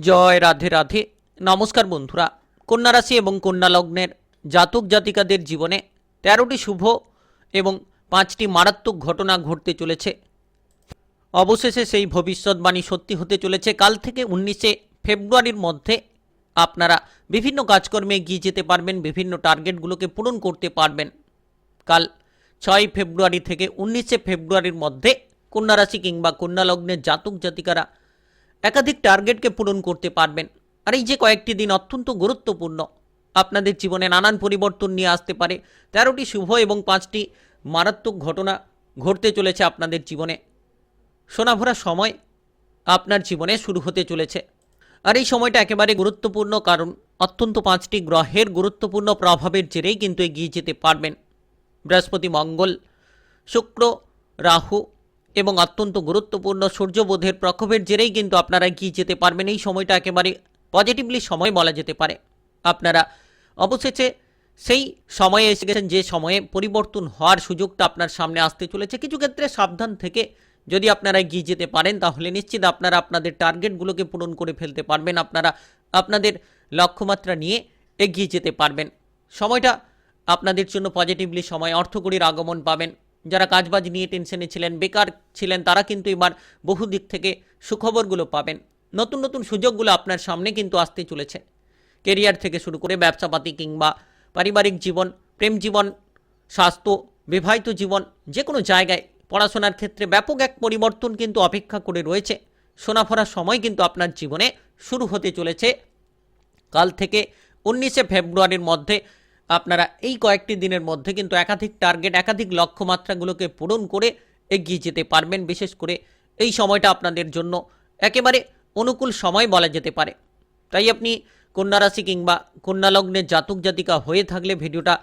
জয় রাধে রাধে। নমস্কার বন্ধুরা কন্যা রাশি এবং কন্যা লগ্নের জাতক জাতিকাদের জীবনে তেরোটি শুভ এবং পাঁচটি মারাত্মক ঘটনা ঘটতে চলেছে। অবশেষে সেই ভবিষ্যৎবাণী সত্যি হতে চলেছে। কাল থেকে উনিশে ফেব্রুয়ারির মধ্যে আপনারা বিভিন্ন কাজকর্মে এগিয়ে যেতে পারবেন, বিভিন্ন টার্গেটগুলোকে পূরণ করতে পারবেন। কাল ছয় ফেব্রুয়ারি থেকে উনিশে ফেব্রুয়ারির মধ্যে কন্যা রাশি কিংবা কন্যা লগ্নের জাতক জাতিকারা একাধিক টার্গেটকে পূরণ করতে পারবেন। আর এই যে কয়েকটি দিন অত্যন্ত গুরুত্বপূর্ণ। আপনাদের জীবনে নানান পরিবর্তন নিয়ে আসতে পারে। তেরোটি শুভ এবং পাঁচটি মারাত্মক ঘটনা ঘটতে চলেছে আপনাদের জীবনে। সোনাভরা সময় আপনার জীবনে শুরু হতে চলেছে। আর এই সময়টা একেবারে গুরুত্বপূর্ণ কারণ অত্যন্ত পাঁচটি গ্রহের গুরুত্বপূর্ণ প্রভাবের জেরেই কিন্তু এগিয়ে যেতে পারবেন। বৃহস্পতি, মঙ্গল, শুক্র, রাহু এবং অত্যন্ত গুরুত্বপূর্ণ সূর্যবোধের প্রকোপের জেরেই কিন্তু আপনারা এগিয়ে যেতে পারবেন। এই সময়টা একেবারে পজিটিভলি সময় বলা যেতে পারে। আপনারা অবশেষে সেই সময়ে এসে গেছেন, যে সময়ে পরিবর্তন হওয়ার সুযোগটা আপনার সামনে আসতে চলেছে। কিছু ক্ষেত্রে সাবধান থেকে যদি আপনারা এগিয়ে যেতে পারেন, তাহলে নিশ্চিত আপনারা আপনাদের টার্গেটগুলোকে পূরণ করে ফেলতে পারবেন। আপনারা আপনাদের লক্ষ্যমাত্রা নিয়ে এগিয়ে যেতে পারবেন। সময়টা আপনাদের জন্য পজিটিভলি সময়, অর্থকরীর আগমন পাবেন। যারা কাজবাজ নিয়ে টেনশনে ছিলেন, বেকার ছিলেন, তারা কিন্তু এবার বহু দিক থেকে সুখবরগুলো পাবেন। নতুন নতুন সুযোগগুলো আপনার সামনে কিন্তু আসতে চলেছে। কেরিয়ার থেকে শুরু করে ব্যবসাপাতি কিংবা পারিবারিক জীবন, প্রেম জীবন, স্বাস্থ্য, বিবাহিত জীবন যে কোনো জায়গায় পড়াশোনার ক্ষেত্রে ব্যাপক এক পরিবর্তন কিন্তু অপেক্ষা করে রয়েছে। সোনাফরা সময় কিন্তু আপনার জীবনে শুরু হতে চলেছে। কাল থেকে উনিশে ফেব্রুয়ারির মধ্যে আপনারা এই কয়েকটি দিনের মধ্যে কিন্তু একাধিক টার্গেট একাধিক লক্ষ্যমাত্রাগুলোকে পূরণ করে এগিয়ে যেতে পারবেন, বিশেষ করে এই সময়টা আপনাদের জন্য একেবারে অনুকূল সময় বলা যেতে পারে। তাই আপনি কন্যা রাশি কিংবা কন্যা লগ্নের জাতক জাতিকা হয়ে থাকলে ভিডিওটা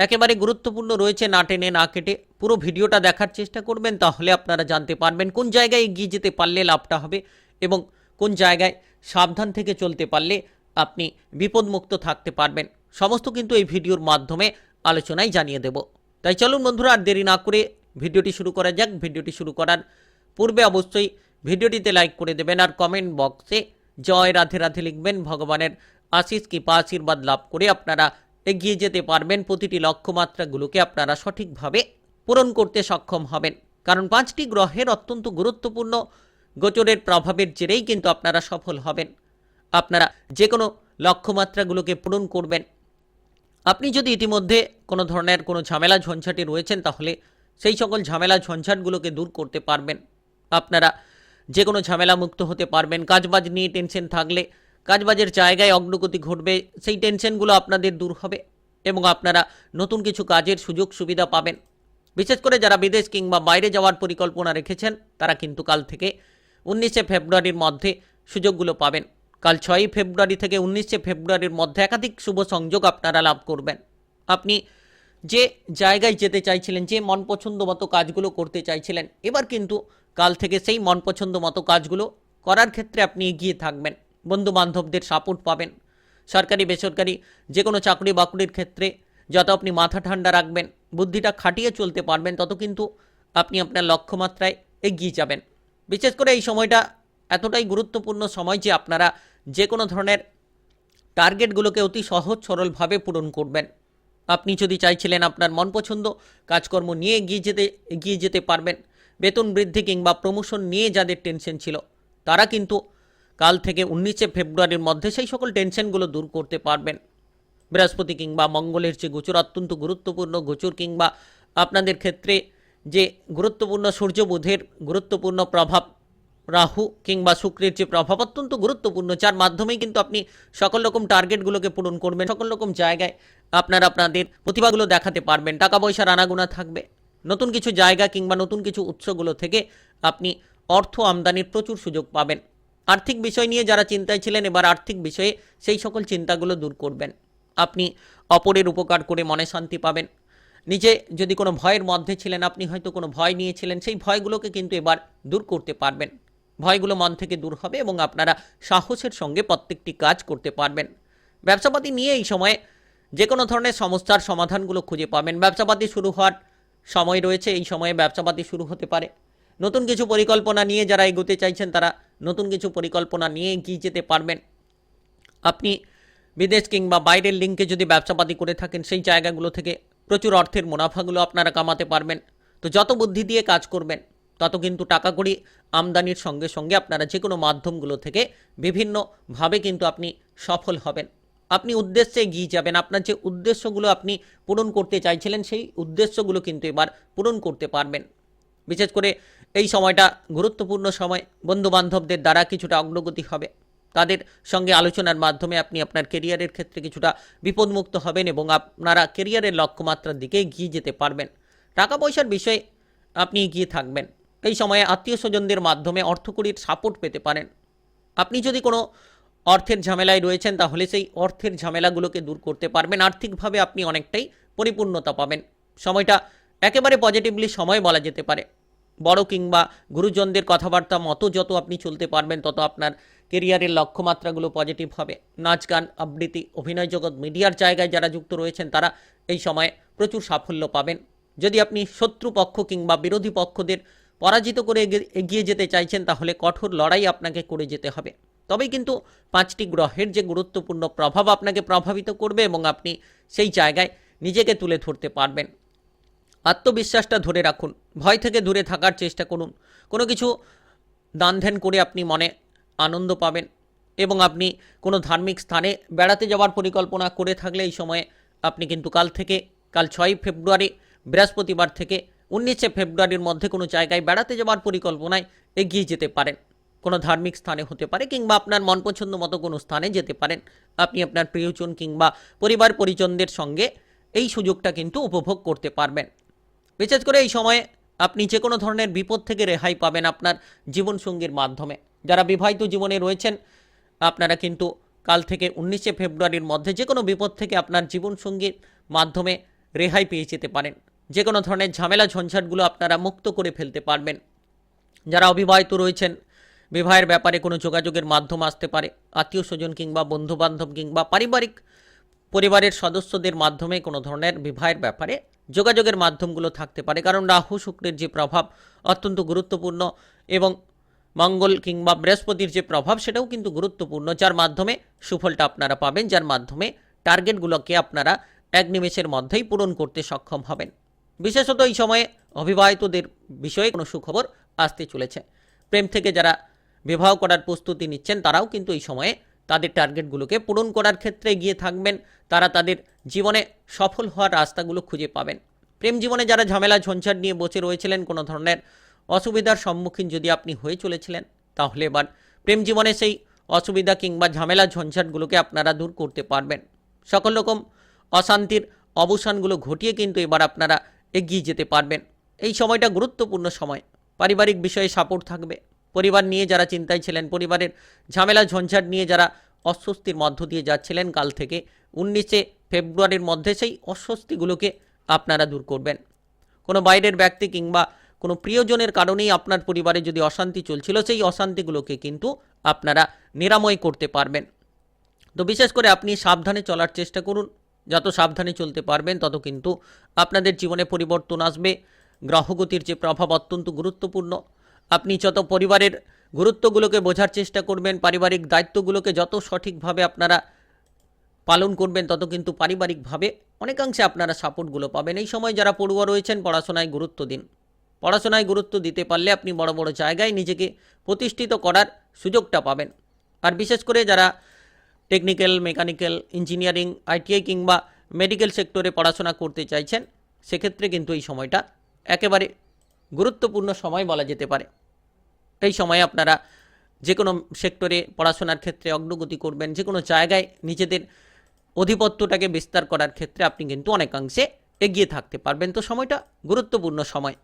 একেবারে গুরুত্বপূর্ণ রয়েছে, না টেনে না কেটে পুরো ভিডিওটা দেখার চেষ্টা করবেন, তাহলে আপনারা জানতে পারবেন কোন জায়গায় এগিয়ে যেতে পারলে লাভটা হবে এবং কোন জায়গায় সাবধান থেকে চলতে পারলে আপনি বিপদমুক্ত থাকতে পারবেন। সমস্ত কিন্তু এই ভিডিওর মাধ্যমে আলোচনায় জানিয়ে দেব। তাই চলুন বন্ধুরা, আর দেরি না করে ভিডিওটি শুরু করা যাক। ভিডিওটি শুরু করার পূর্বে অবশ্যই ভিডিওটিতে লাইক করে দেবেন আর কমেন্ট বক্সে জয় রাধে রাধে লিখবেন। ভগবানের আশিস কৃপা, আশীর্বাদ লাভ করে আপনারা এগিয়ে যেতে পারবেন। প্রতিটি লক্ষ্যমাত্রাগুলোকে আপনারা সঠিকভাবে পূরণ করতে সক্ষম হবেন। কারণ পাঁচটি গ্রহের অত্যন্ত গুরুত্বপূর্ণ গোচরের প্রভাবের জেরেই কিন্তু আপনারা সফল হবেন। আপনারা যে কোনো লক্ষ্যমাত্রাগুলোকে পূরণ করবেন। আপনি যদি ইতিমধ্যে কোনো ধরনের কোনো ঝামেলা ঝঞ্ঝাটে রয়েছেন, তাহলে সেই সকল ঝামেলা ঝঞ্ঝাটগুলোকে দূর করতে পারবেন। আপনারা যে কোনো ঝামেলা মুক্ত হতে পারবেন। কাজবাজ নিয়ে টেনশন থাকলে কাজবাজের জায়গায় অগ্রগতি ঘটবে, সেই টেনশনগুলো আপনাদের দূর হবে এবং আপনারা নতুন কিছু কাজের সুযোগ সুবিধা পাবেন। বিশেষ করে যারা বিদেশ কিংবা বাইরে যাওয়ার পরিকল্পনা রেখেছেন, তারা কিন্তু কাল থেকে উনিশে ফেব্রুয়ারির মধ্যে সুযোগগুলো পাবেন। কাল ছয়ই ফেব্রুয়ারি থেকে উনিশে ফেব্রুয়ারির মধ্যে একাধিক শুভ সংযোগ আপনারা লাভ করবেন। আপনি যে জায়গায় যেতে চাইছিলেন, যে মন পছন্দ মতো কাজগুলো করতে চাইছিলেন, এবার কিন্তু কাল থেকে সেই মন পছন্দ মতো কাজগুলো করার ক্ষেত্রে আপনি এগিয়ে থাকবেন। বন্ধু বান্ধবদের সাপোর্ট পাবেন। সরকারি, বেসরকারি যে কোনো চাকরি বাকরির ক্ষেত্রে যত আপনি মাথা ঠান্ডা রাখবেন, বুদ্ধিটা খাটিয়ে চলতে পারবেন, তত কিন্তু আপনি আপনার লক্ষ্যমাত্রায় এগিয়ে যাবেন। বিশেষ করে এই সময়টা এতটাই গুরুত্বপূর্ণ সময় যে আপনারা যে কোনো ধরনের টার্গেটগুলোকে অতি সহজ সরলভাবে পূরণ করবেন। আপনি যদি চাইছিলেন আপনার মন পছন্দ কাজকর্ম নিয়ে এগিয়ে যেতে এগিয়ে যেতে পারবেন, বেতন বৃদ্ধি কিংবা প্রমোশন নিয়ে যাদের টেনশন ছিল, তারা কিন্তু কাল থেকে উনিশে ফেব্রুয়ারির মধ্যে সেই সকল টেনশনগুলো দূর করতে পারবেন। বৃহস্পতি কিংবা মঙ্গলের যে গোচর অত্যন্ত গুরুত্বপূর্ণ গোচর কিংবা আপনাদের ক্ষেত্রে যে গুরুত্বপূর্ণ সূর্যবোধের গুরুত্বপূর্ণ প্রভাব রাহু কিংবা শুক্রের যে প্রভাব অত্যন্ত গুরুত্বপূর্ণ, যার মাধ্যমেই কিন্তু আপনি সকল রকম টার্গেটগুলোকে পূরণ করবেন, সকল রকম জায়গায় আপনার আপনাদের প্রতিভাগুলো দেখাতে পারবেন, টাকা পয়সার আনাগোনা থাকবে। নতুন কিছু জায়গা কিংবা নতুন কিছু উৎসগুলো থেকে আপনি অর্থ আমদানির প্রচুর সুযোগ পাবেন। আর্থিক বিষয় নিয়ে যারা চিন্তায় ছিলেন, এবার আর্থিক বিষয়ে সেই সকল চিন্তাগুলো দূর করবেন। আপনি অপরের উপকার করে মনে শান্তি পাবেন। নিজে যদি কোনো ভয়ের মধ্যে ছিলেন, আপনি হয়তো কোনো ভয় নিয়েছিলেন, সেই ভয়গুলোকে কিন্তু এবার দূর করতে পারবেন। ভয়গুলো মন থেকে দূর হবে এবং আপনারা সাহসের সঙ্গে প্রত্যেকটি কাজ করতে পারবেন। ব্যবসাপাতি নিয়ে এই সময়ে যে কোনো ধরনের সমস্যার সমাধানগুলো খুঁজে পাবেন। ব্যবসাপাতি শুরু হওয়ার সময় রয়েছে, এই সময়ে ব্যবসাপাতি শুরু হতে পারে। নতুন কিছু পরিকল্পনা নিয়ে যারা এগোতে চাইছেন, তারা নতুন কিছু পরিকল্পনা নিয়ে এগিয়ে যেতে পারবেন। আপনি বিদেশ কিংবা বাইরের লিঙ্কে যদি ব্যবসাপাতি করে থাকেন, সেই জায়গাগুলো থেকে প্রচুর অর্থের মুনাফাগুলো আপনারা কামাতে পারবেন। তো যত বুদ্ধি দিয়ে কাজ করবেন তত কিন্তু টাকা কড়ি আমদানির সঙ্গে সঙ্গে আপনারা যে কোনো মাধ্যমগুলো থেকে বিভিন্নভাবে কিন্তু আপনি সফল হবেন। আপনি উদ্দেশ্যে এগিয়ে যাবেন। আপনার যে উদ্দেশ্যগুলো আপনি পূরণ করতে চাইছিলেন, সেই উদ্দেশ্যগুলো কিন্তু এবার পূরণ করতে পারবেন। বিশেষ করে এই সময়টা গুরুত্বপূর্ণ সময়। বন্ধু বান্ধবদের দ্বারা কিছুটা অগ্রগতি হবে। তাদের সঙ্গে আলোচনার মাধ্যমে আপনি আপনার কেরিয়ারের ক্ষেত্রে কিছুটা বিপদমুক্ত হবেন এবং আপনারা কেরিয়ারের লক্ষ্যমাত্রার দিকে এগিয়ে যেতে পারবেন। টাকা পয়সার বিষয়ে আপনি এগিয়ে থাকবেন। এই সময়ে আত্মীয় স্বজনদের মাধ্যমে অর্থকরীর সাপোর্ট পেতে পারেন। আপনি যদি কোনো অর্থের ঝামেলায় রয়েছেন, তাহলে সেই অর্থের ঝামেলাগুলোকে দূর করতে পারবেন। আর্থিকভাবে আপনি অনেকটাই পরিপূর্ণতা পাবেন। সময়টা একেবারে পজিটিভলি সময় বলা যেতে পারে। বড় কিংবা গুরুজনদের কথাবার্তা মতো যত আপনি চলতে পারবেন, তত আপনার কেরিয়ারের লক্ষ্যমাত্রাগুলো পজিটিভ হবে। নাচ, গান, আবৃত্তি, অভিনয় জগৎ, মিডিয়ার জায়গায় যারা যুক্ত রয়েছেন, তারা এই সময়ে প্রচুর সাফল্য পাবেন। যদি আপনি শত্রুপক্ষ কিংবা বিরোধী পক্ষদের পরাজিত করে এগে- এগিয়ে যেতে চাইছেন তাহলে কঠোর লড়াই আপনাকে করে যেতে হবে। তবেই কিন্তু পাঁচটি গ্রহের যে গুরুত্বপূর্ণ প্রভাব আপনাকে প্রভাবিত করবে এবং আপনি সেই জায়গায় নিজেকে তুলে ধরতে পারবেন। আত্মবিশ্বাসটা ধরে রাখুন, ভয় থেকে দূরে থাকার চেষ্টা করুন। কোনো কিছু দান ধ্যান করে আপনি মনে আনন্দ পাবেন এবং আপনি কোনো ধার্মিক স্থানে বেড়াতে যাওয়ার পরিকল্পনা করে থাকলে এই সময়ে আপনি কিন্তু কাল থেকে, কাল ছয়ই ফেব্রুয়ারি বৃহস্পতিবার থেকে উনিশে ফেব্রুয়ারির মধ্যে কোনো জায়গায় বেড়াতে যাওয়ার পরিকল্পনায় এগিয়ে যেতে পারেন। কোনো ধার্মিক স্থানে হতে পারে কিংবা আপনার মন পছন্দ মতো কোনো স্থানে যেতে পারেন। আপনি আপনার প্রিয়জন কিংবা পরিবার পরিজনদের সঙ্গে এই সুযোগটা কিন্তু উপভোগ করতে পারবেন। বিশেষ করে এই সময়ে আপনি যে কোনো ধরনের বিপদ থেকে রেহাই পাবেন আপনার জীবনসঙ্গীর মাধ্যমে। যারা বিবাহিত জীবনে রয়েছেন, আপনারা কিন্তু কাল থেকে উনিশে ফেব্রুয়ারির মধ্যে যে কোনো বিপদ থেকে আপনার জীবনসঙ্গীর মাধ্যমে রেহাই পেয়ে যেতে পারেন। যে কোনো ধরনের ঝামেলা ঝঞ্ঝাটগুলো আপনারা মুক্ত করে ফেলতে পারবেন। যারা অবিবাহিত রয়েছেন, বিবাহের ব্যাপারে কোনো যোগাযোগের মাধ্যম আসতে পারে। আত্মীয় স্বজন কিংবা বন্ধুবান্ধব কিংবা পারিবারিক পরিবারের সদস্যদের মাধ্যমে কোনো ধরনের বিবাহের ব্যাপারে যোগাযোগের মাধ্যমগুলো থাকতে পারে। কারণ রাহু শুক্রের যে প্রভাব অত্যন্ত গুরুত্বপূর্ণ এবং মঙ্গল কিংবা বৃহস্পতির যে প্রভাব সেটাও কিন্তু গুরুত্বপূর্ণ, যার মাধ্যমে সুফলটা আপনারা পাবেন, যার মাধ্যমে টার্গেটগুলোকে আপনারা এক নিমেষের মধ্যেই পূরণ করতে সক্ষম হবেন। বিশেষত এই সময়ে অবিবাহিতদের বিষয়ে কোনো সুখবর আসতে চলেছে। প্রেম থেকে যারা বিবাহ করার প্রস্তুতি নিচ্ছেন, তারাও কিন্তু এই সময়ে তাদের টার্গেটগুলোকে পূরণ করার ক্ষেত্রে গিয়ে থাকবেন। তারা তাদের জীবনে সফল হওয়ার রাস্তাগুলো খুঁজে পাবেন। প্রেম জীবনে যারা ঝামেলা, ঝঞ্ঝাট নিয়ে বসে রয়েছিলেন, কোনো ধরনের অসুবিধার সম্মুখীন যদি আপনি হয়ে চলেছিলেন, তাহলে এবার প্রেম জীবনে সেই অসুবিধা কিংবা ঝামেলা, ঝঞ্ঝাটগুলোকে আপনারা দূর করতে পারবেন। সকল রকম অশান্তির অবসানগুলো ঘটিয়ে কিন্তু এবার আপনারা এগিয়ে যেতে পারবেন। এই সময়টা গুরুত্বপূর্ণ সময়। পারিবারিক বিষয়ে সাপোর্ট থাকবে। পরিবার নিয়ে যারা চিন্তায় ছিলেন, পরিবারের ঝামেলা, ঝঞ্ঝাট নিয়ে যারা অস্বস্তির মধ্য দিয়ে যাচ্ছিলেন কাল থেকে, উনিশে ফেব্রুয়ারির মধ্যে সেই অস্বস্তিগুলোকে আপনারা দূর করবেন। কোনো বাইরের ব্যক্তি কিংবা কোনো প্রিয়জনের কারণেই আপনার পরিবারে যদি অশান্তি চলছিল, সেই অশান্তিগুলোকে কিন্তু আপনারা নিরাময় করতে পারবেন। তো বিশেষ করে আপনি সাবধানে চলার চেষ্টা করুন। যত সাবধানে চলতে পারবেন, তত কিন্তু আপনাদের জীবনে পরিবর্তন আসবে। গ্রহগতির যে প্রভাব অত্যন্ত গুরুত্বপূর্ণ। আপনি যত পরিবারের গুরুত্বগুলোকে বোঝার চেষ্টা করবেন, পারিবারিক দায়িত্বগুলোকে যত সঠিকভাবে আপনারা পালন করবেন, তত কিন্তু পারিবারিকভাবে অনেকাংশে আপনারা সাপোর্টগুলো পাবেন। এই সময় যারা পড়ুয়া রয়েছেন, পড়াশোনায় গুরুত্ব দিন। পড়াশোনায় গুরুত্ব দিতে পারলে আপনি বড় বড় জায়গায় নিজেকে প্রতিষ্ঠিত করার সুযোগটা পাবেন। আর বিশেষ করে যারা টেকনিক্যাল, মেকানিক্যাল, ইঞ্জিনিয়ারিং আইটিআই কিংবা মেডিকেল সেক্টরে পড়াশোনা করতে চাইছেন, সেক্ষেত্রে কিন্তু এই সময়টা একেবারে গুরুত্বপূর্ণ সময় বলা যেতে পারে। এই সময়ে আপনারা যে কোনো সেক্টরে পড়াশোনার ক্ষেত্রে অগ্রগতি করবেন যে কোনো জায়গায় নিজেদের অধিপত্যটাকে বিস্তার করার ক্ষেত্রে আপনি কিন্তু অনেকাংশে এগিয়ে থাকতে পারবেন। তো সময়টা গুরুত্বপূর্ণ সময়।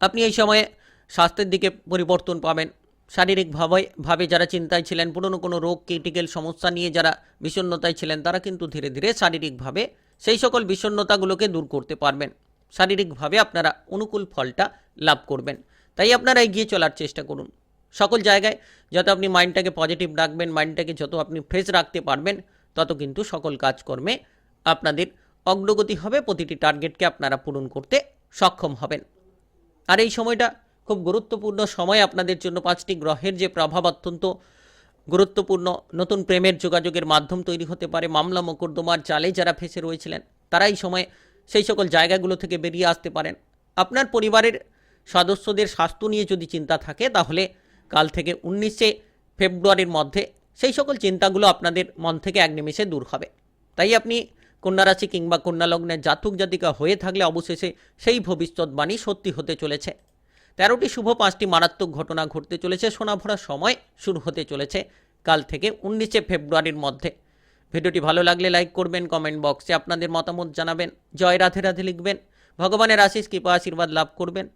আপনি এই সময়ে স্বাস্থ্যের দিকে পরিবর্তন পাবেন শারীরিকভাবে, ভাবে যারা চিন্তায় ছিলেন, পুরনো কোনো রোগ, ক্রিটিক্যাল সমস্যা নিয়ে যারা বিষণ্ণতায় ছিলেন, তারা কিন্তু ধীরে ধীরে শারীরিকভাবে সেই সকল বিষণ্ণতাগুলোকে দূর করতে পারবেন। শারীরিকভাবে আপনারা অনুকূল ফলটা লাভ করবেন। তাই আপনারা এগিয়ে চলার চেষ্টা করুন। সকল জায়গায় যত আপনি মাইন্ডটাকে পজিটিভ রাখবেন, মাইন্ডটাকে যত আপনি ফ্রেশ রাখতে পারবেন, তত কিন্তু সকল কাজকর্মে আপনাদের অগ্রগতি হবে। প্রতিটি টার্গেটকে আপনারা পূরণ করতে সক্ষম হবেন। আর এই সময়টা খুব গুরুত্বপূর্ণ সময় আপনাদের জন্য পাঁচটি গ্রহের যে প্রভাব অত্যন্ত গুরুত্বপূর্ণ, নতুন প্রেমের যোগাযোগের মাধ্যম তৈরি হতে পারে, মামলা, মোকদ্দমার জালে যারা ফেসে রয়েছিলেন তারা এই সময় সেই সকল জায়গাগুলো থেকে বেরিয়ে আসতে পারেন। আপনার পরিবারের সদস্যদের স্বাস্থ্য নিয়ে যদি চিন্তা থাকে, তাহলে কাল থেকে উনিশে ফেব্রুয়ারির মধ্যে সেই সকল চিন্তাগুলো আপনাদের মন থেকে এক নিমেষে দূর হবে। তাই আপনি কন্যা রাশি কিংবা কন্যা লগ্নের জাতক জাতিকা হয়ে থাকলে অবশেষে সেই ভবিষ্যৎবাণী সত্যি হতে চলেছে। তেরোটি শুভ, পাঁচটি মারাত্মক ঘটনা ঘটতে চলেছে। সোনাভরা সময় শুরু হতে চলেছে কাল থেকে উনিশে ফেব্রুয়ারির মধ্যে। ভিডিওটি ভালো লাগলে লাইক করবেন, কমেন্ট বক্সে আপনাদের মতামত জানাবেন, জয় রাধে রাধে লিখবেন, ভগবানের আশিস, কৃপা, আশীর্বাদ লাভ করবেন।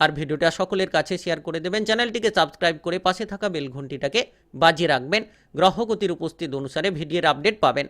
আর ভিডিওটা সকলের কাছে শেয়ার করে দেবেন, চ্যানেলটিকে সাবস্ক্রাইব করে পাশে থাকা বেল ঘন্টিটাকে বাজিয়ে রাখবেন, গ্রহগতির উপস্থিত অনুসারে ভিডিওর আপডেট পাবেন।